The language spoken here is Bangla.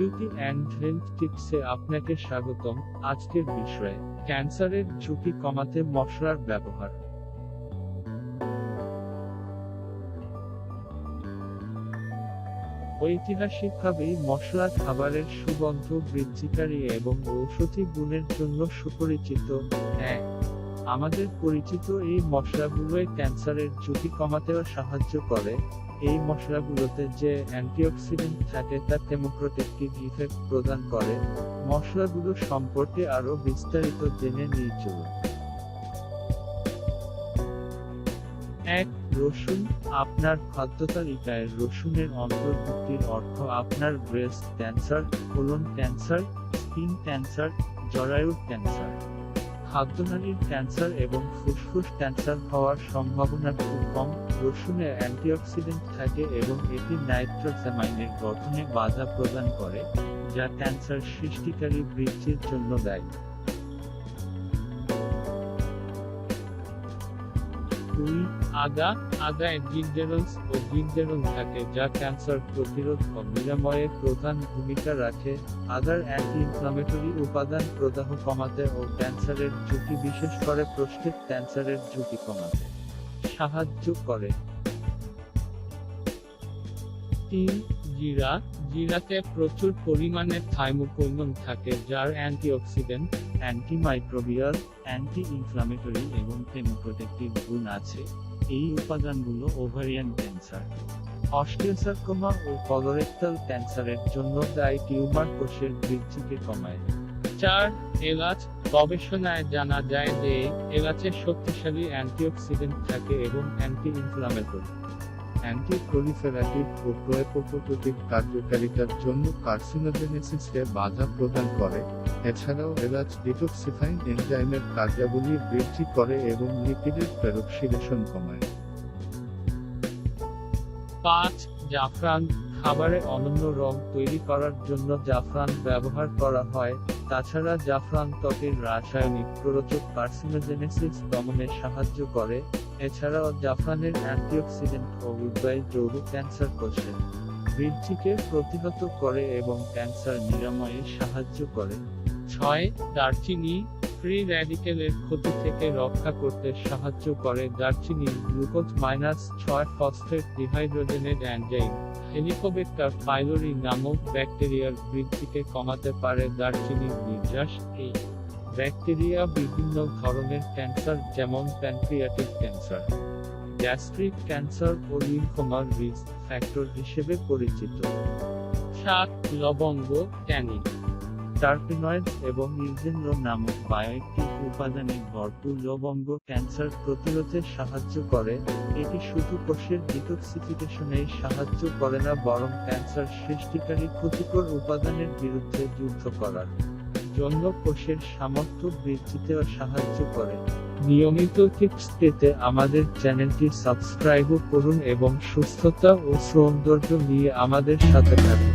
বিউটি অ্যান্ড হেলথ টিপসে আপনাকে স্বাগতম আজকের বিষয়ে। ক্যান্সারের ঝুঁকি কমাতে মশলার ব্যবহার। ঐতিহাসিকভাবেই মশলা খাবারের সুগন্ধ বৃদ্ধিকারী এবং ঔষধি গুণের জন্য সুপরিচিত। এক আমাদের পরিচিত এই মশলাগুলোয় ক্যান্সারের ঝুঁকি কমাতেও সাহায্য করে। এই মশলাগুলোতে যে অ্যান্টিঅক্সিডেন্ট থাকে, তা কেমোপ্রোটেক্টিভ ইফেক্ট প্রদান করে। মশলাগুলো সম্পর্কে আরও বিস্তারিত জেনে নিয়ে চলুন। এক, রসুন। আপনার খাদ্য তালিকায় রসুনের অন্তর্ভুক্তির অর্থ আপনার breast cancer colon cancer skin cancer জরায়ুর ক্যান্সার খাদ্যনালীর ক্যান্সার এবং ফুসফুস ক্যান্সার হওয়ার সম্ভাবনা খুব কম। রসুনে অ্যান্টিঅক্সিডেন্ট থাকে এবং এটি নাইট্রোসামাইনের গঠনে বাধা প্রদান করে, যা ক্যান্সার সৃষ্টিকারী বৃদ্ধির জন্য দায়ী। দুই, আগা আগায় গিলডেরলস ও গিলডেরল থাকে যা ক্যান্সার প্রতিরোধ ও নিরাময়ে প্রধান ভূমিকা রাখে। আগার অ্যান্টি ইনফ্লামেটরি উপাদান প্রদাহ কমাতে ও ক্যান্সারের ঝুঁকি বিশেষ করে প্রস্টেট ক্যান্সারের ঝুঁকি কমাতে সাহায্য করে। তিন, জিরা জিরাতে প্রচুর পরিমাণে থাইমোকোইনন থাকে, যার অ্যান্টিঅক্সিডেন্ট, অ্যান্টিমাইক্রোবিয়াল অ্যান্টি ইনফ্লামেটরি এবং কেমোপ্রোটেক্টিভ গুণ আছে। এই উপাদানগুলো ওভারিয়ান ক্যান্সার। অস্টিওসার্কোমা ও কলোরেক্টাল ক্যান্সারের জন্য দায়ী টিউমার কোষের বৃদ্ধিকে কমায়। চার, এলাচ গবেষণায় জানা যায় যে এলাচে শক্তিশালী অ্যান্টিঅক্সিডেন্ট থাকে এবং অ্যান্টি ইনফ্লামেটরি অ্যান্টি প্রলিফেরাটিভ ও প্রোপোটোটিক কার্যকারিতার জন্য কার্সিনোজেনেসিসকে বাধা প্রদান করে। এছাড়াও এলাচ ডিটক্সিফাইং এনজাইমের কার্যাবলী বৃদ্ধি করে এবং লিপিডের পেরক্সিলেশন কমায়। পাঁচ, জাফরান, খাবারে অনন্য রং তৈরি করার জন্য জাফরান ব্যবহার করা হয়। তাছাড়া জাফরান ত্বকের রাসায়নিক প্ররোচক কার্সিনোজেনেসিস দমনে সাহায্য করে, এছাড়াও জাফরানের অ্যান্টিঅক্সিডেন্ট ও উদ্বায়ী যৌগ ক্যান্সার কোষের বৃদ্ধিকে প্রতিহত করে এবং ক্যান্সার নিরাময়ে সাহায্য করে। ছয়, দারচিনি ফ্রি র্যাডিকেলের ক্ষতি থেকে রক্ষা করতে সাহায্য করে দারচিনি, গ্লুকোজ মাইনাস ছয় phosphate dehydrogenase enzyme. Helicobacter pylori নামক ব্যাকটেরিয়ার বৃদ্ধিকে কমাতে পারে দারচিনির নির্যাস এই। ব্যাকটেরিয়া বিভিন্ন ধরনের ক্যান্সার যেমন প্যানক্রিয়াটিক ক্যান্সার, গ্যাস্ট্রিক ক্যান্সার ও লিম্ফোমার রিস্ক ফ্যাক্টর হিসেবে পরিচিত। সাত, লবঙ্গ, ট্যানিন। টার্পিনয়েড এবং ইলজেন্দ্র নামক বায়োএক্টিভ উপাদানে ভরপুর লবঙ্গ ক্যান্সার প্রতিরোধে সাহায্য করে। এটি শুধু কোষের ডিটক্সিফিকেশনে সাহায্য করে না, বরং ক্যান্সার সৃষ্টিকারী ক্ষতিকর উপাদানের বিরুদ্ধে যুদ্ধ করার জন্য কোষের সামর্থ্য বৃদ্ধিতেও সাহায্য করে। নিয়মিত টিপস পেতে আমাদের চ্যানেলটি সাবস্ক্রাইবও করুন এবং সুস্থতা ও সৌন্দর্য নিয়ে আমাদের সাথে থাকুন।